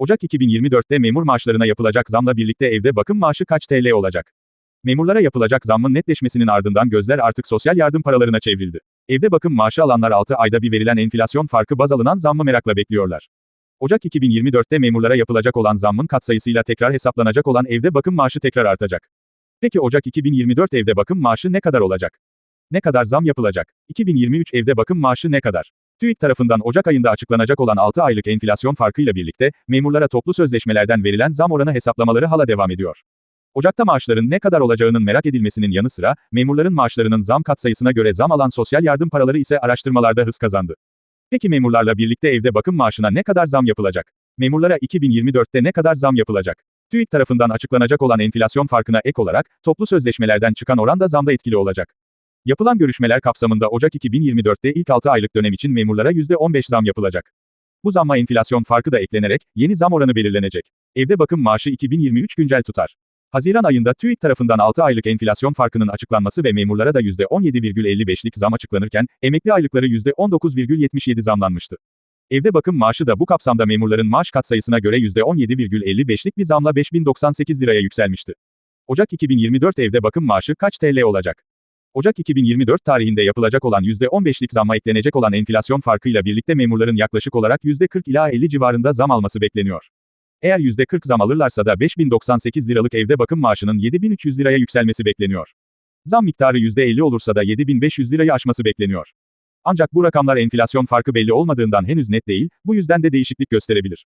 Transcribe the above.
Ocak 2024'te memur maaşlarına yapılacak zamla birlikte evde bakım maaşı kaç TL olacak? Memurlara yapılacak zammın netleşmesinin ardından gözler artık sosyal yardım paralarına çevrildi. Evde bakım maaşı alanlar 6 ayda bir verilen enflasyon farkı baz alınan zammı merakla bekliyorlar. Ocak 2024'te memurlara yapılacak olan zammın katsayısıyla tekrar hesaplanacak olan evde bakım maaşı tekrar artacak. Peki Ocak 2024 evde bakım maaşı ne kadar olacak? Ne kadar zam yapılacak? 2023 evde bakım maaşı ne kadar? TÜİK tarafından Ocak ayında açıklanacak olan 6 aylık enflasyon farkıyla birlikte, memurlara toplu sözleşmelerden verilen zam oranı hesaplamaları hala devam ediyor. Ocakta maaşların ne kadar olacağının merak edilmesinin yanı sıra, memurların maaşlarının zam katsayısına göre zam alan sosyal yardım paraları ise araştırmalarda hız kazandı. Peki memurlarla birlikte evde bakım maaşına ne kadar zam yapılacak? Memurlara 2024'te ne kadar zam yapılacak? TÜİK tarafından açıklanacak olan enflasyon farkına ek olarak, toplu sözleşmelerden çıkan oran da zamda etkili olacak. Yapılan görüşmeler kapsamında Ocak 2024'te ilk 6 aylık dönem için memurlara %15 zam yapılacak. Bu zamma enflasyon farkı da eklenerek, yeni zam oranı belirlenecek. Evde bakım maaşı 2023 güncel tutar. Haziran ayında TÜİK tarafından 6 aylık enflasyon farkının açıklanması ve memurlara da %17,55'lik zam açıklanırken, emekli aylıkları %19,77 zamlanmıştı. Evde bakım maaşı da bu kapsamda memurların maaş katsayısına göre %17,55'lik bir zamla 5098 liraya yükselmişti. Ocak 2024 evde bakım maaşı kaç TL olacak? Ocak 2024 tarihinde yapılacak olan %15'lik zamma eklenecek olan enflasyon farkıyla birlikte memurların yaklaşık olarak %40 ila 50 civarında zam alması bekleniyor. Eğer %40 zam alırlarsa da 5098 liralık evde bakım maaşının 7300 liraya yükselmesi bekleniyor. Zam miktarı %50 olursa da 7500 lirayı aşması bekleniyor. Ancak bu rakamlar enflasyon farkı belli olmadığından henüz net değil, bu yüzden de değişiklik gösterebilir.